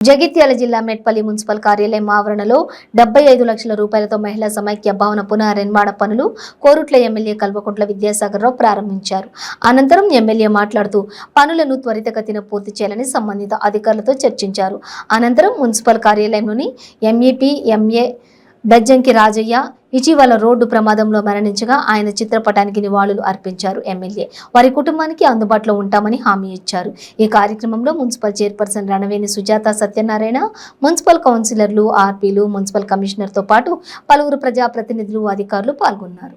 జగిత్యాల జిల్లా మెట్పల్లి మున్సిపల్ కార్యాలయం ఆవరణలో డెబ్బై ఐదు లక్షల రూపాయలతో మహిళా సమైక్య భవన పునర్నిర్మాణ పనులు కోరుట్ల ఎమ్మెల్యే కల్వకుంట్ల విద్యాసాగర్రావు ప్రారంభించారు. అనంతరం ఎమ్మెల్యే మాట్లాడుతూ పనులను త్వరితగతిన పూర్తి చేయాలని సంబంధిత అధికారులతో చర్చించారు. అనంతరం మున్సిపల్ కార్యాలయంలోని ఎంఈపీ ఎంఏ బెజ్జంకి రాజయ్య ఇటీవల రోడ్డు ప్రమాదంలో మరణించగా ఆయన చిత్రపటానికి నివాళులు అర్పించారు ఎమ్మెల్యే. వారి కుటుంబానికి అందుబాటులో ఉంటామని హామీ ఇచ్చారు. ఈ కార్యక్రమంలో municipal chairperson Ranaveni Sujatha Satyanarayana municipal కౌన్సిలర్లు ఆర్పీలు మున్సిపల్ కమిషనర్తో పాటు పలువురు ప్రజాప్రతినిధులు అధికారులు పాల్గొన్నారు.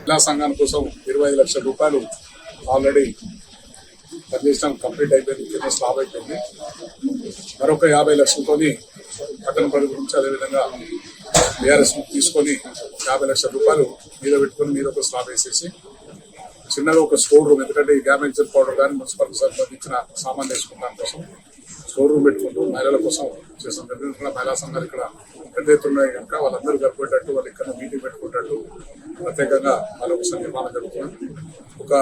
మహిళా సంఘాని కోసం ఇరవై ఐదు లక్షల రూపాయలు ఆల్రెడీ పనిచేయడం కంప్లీట్ అయిపోయింది కింద స్లాబ్ అయిపోయింది. మరొక యాభై లక్షలతోని పట్టణ ప్రజల గురించి అదేవిధంగా బీఆర్ఎస్ తీసుకొని యాభై లక్షల రూపాయలు మీద పెట్టుకొని మీద ఒక స్లాబ్ వేసేసి చిన్నగా ఒక స్టోర్ రూమ్ ఎందుకంటే ఈ గ్యామెన్సర్ పౌడర్ కానీ మున్సిపల్ సంబంధించిన సామాన్ వేసుకున్న కోసం స్టోర్ రూమ్ పెట్టుకుంటూ మహిళల కోసం చేస్తాం జరిగిన మహిళా సంఘాలు ఇక్కడ పెద్ద ఎత్తున కనుక వాళ్ళందరూ గడిపోయేటట్టు వాళ్ళు ఇక్కడ మీటింగ్ పెట్టుకునేటట్టు ప్రత్యేకంగా వాళ్ళ కోసం నిర్మాణం జరుగుతుంది. ఒక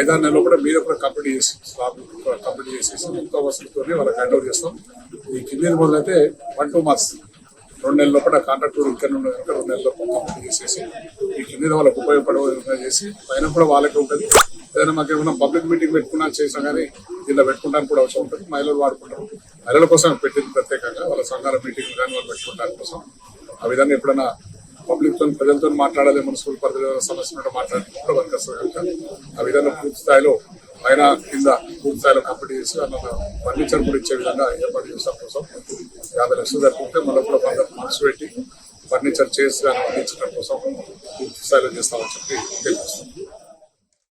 ఐదారు నెలలు కూడా మీరు కూడా కంప్లీట్ చేసి స్లాబ్ కంప్లీట్ చేసేసి మొత్తం వసతితో వాళ్ళకి హ్యాండ్ ఓవర్ చేస్తాం. ఈ కింది మొదలైతే వన్ టూ మంత్స్ రెండు నెలల లోపల కాంట్రాక్ట్ ఇక్కడ ఉన్న కనుక రెండు నెలల లోపల కంప్లీట్ చేసేసి ఈ కింది వాళ్ళకి ఉపయోగపడే చేసి పైన కూడా వాళ్ళకి ఉంటుంది. ఏదైనా మాకు ఏమైనా పబ్లిక్ మీటింగ్ పెట్టుకున్నా చేసినా కానీ దీనిలో పెట్టుకోవడానికి కూడా అవసరం ఉంటుంది. మహిళలు వాడుకుంటారు. మహిళల కోసం పెట్టింది ప్రత్యేకంగా. వాళ్ళ సంఘాల మీటింగ్ కానీ వాళ్ళు పెట్టుకోవడానికి కోసం. ఆ విధంగా ఎప్పుడైనా పబ్లిక్ ప్రజలతో మాట్లాడాలి మున్సిపల్ పరిధిలో సమస్య ఉంటే మాట్లాడుకుంటే వర్క్ కనుక ఆ విధంగా పూర్తి స్థాయిలో పైన కింద పూర్తి స్థాయిలో కంపెనీ చేసి అన్న ఫర్నిచర్ కూడా ఇచ్చే విధంగా ఏర్పాటు చేస్తాం కోసం. యాభై లక్షలు జరుపుకుంటే మళ్ళీ కూడా కొంత మనసు పెట్టి ఫర్నిచర్ చేసి అందించడం కోసం పూర్తి స్థాయిలో చేస్తామని చెప్పి తెలియజేస్తాం